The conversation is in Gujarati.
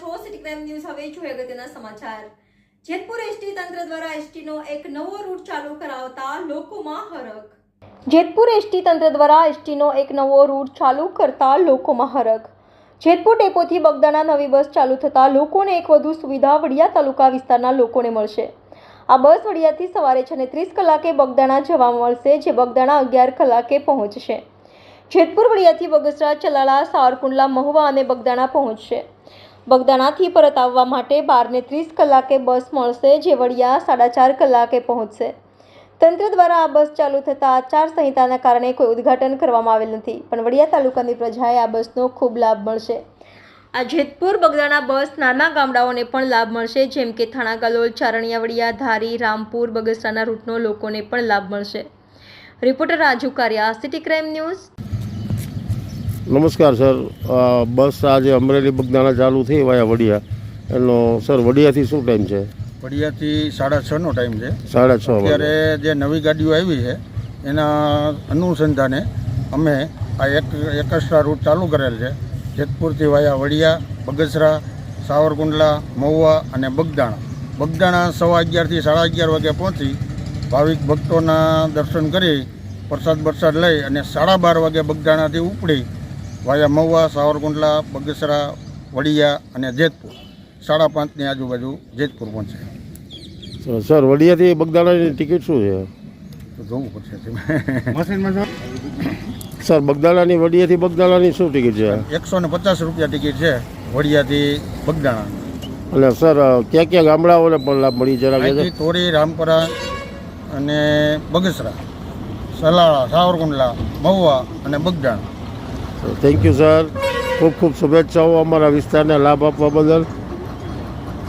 ક્રાઇમ ન્યૂઝ હવે જોઈએ અગત્યના સમાચાર. જેતપુર એસટી તંત્ર દ્વારા એસટીનો એક નવો રૂટ ચાલુ કરાવતા લોકોમાં હરખ. જેતપુર એસટી તંત્ર દ્વારા એસટીનો એક નવો રૂટ ચાલુ કરતા લોકોમાં હરખ. જેતપુર ડેપોથી બગદાણા નવી બસ ચાલુ થતાં લોકોને એક વધુ સુવિધા વડિયા તાલુકા વિસ્તારના લોકોને મળશે. આ બસ વડિયાથી સવારે છ ને ત્રીસ કલાકે બગદાણા જવા મળશે, જે બગદાણા અગિયાર કલાકે પહોંચશે. જેતપુર વડિયાથી બગસરા ચલાળા સાવરકુંડલા, મહુવા અને બગદાણા પહોંચશે. બગદાણાથી પરત આવવા માટે બારને ત્રીસ કલાકે બસ મળશે જે વડિયા સાડા ચાર કલાકે પહોંચશે. તંત્ર દ્વારા આ બસ ચાલુ થતાં આચાર સંહિતાના કારણે કોઈ ઉદ્ઘાટન કરવામાં આવેલ નથી, પણ વડિયા તાલુકાની પ્રજાએ આ બસનો ખૂબ લાભ મળશે. આ જેતપુર બગદાણા બસ નાના ગામડાઓને પણ લાભ મળશે, જેમ કે થાણા ગલોલ, ચારણિયા વડિયા, ધારી, રામપુર, બગસરાના રૂટનો લોકોને પણ લાભ મળશે. Reporter Raju Kariya, city crime news નમસ્કાર સર. બસ આજે અમરેલી બગદાણા ચાલુ થઈ વાયા વડિયા. એનો સર વડિયાથી શું ટાઈમ છે? વડિયાથી સાડા છનો ટાઈમ છે. સાડા છ અત્યારે જે નવી ગાડીઓ આવી છે એના અનુસંધાને અમે આ એક એકસ્ટ્રા રૂટ ચાલુ કરેલ છે. જેતપુરથી વાયા વડિયા બગસરા સાવરકુંડલા મહુવા અને બગદાણા. બગદાણા સવા અગિયારથી સાડા અગિયાર વાગે પહોંચી ભાવિક ભક્તોના દર્શન કરી પ્રસાદ બરસાદ લઈ અને સાડા બાર વાગે બગદાણાથી ઉપડી વાયા મહુવા સાવરકુંડલા બગસરા વડિયા અને જેતપુર. સાડા પાંચની આજુબાજુ જેતપુર પહોંચે. સર વડિયાથી બગદાડાની ટિકિટ શું છે? તો જોવું પડશે સર બગદાડાની વડિયાથી બગદાડાની શું ટિકિટ છે? એકસો ને પચાસ રૂપિયા ટિકિટ છે વડિયાથી બગદાણા. અને સર ક્યાં ક્યાં ગામડાઓને પણ લાભ મળી જરા થોડી તોરી રામપરા અને બગસરા સલાળા સાવરકુંડલા મહુવા અને બગદાણા. થેન્ક યુ સર ખૂબ ખૂબ શુભેચ્છાઓ અમારા વિસ્તારને લાભ આપવા બદલ.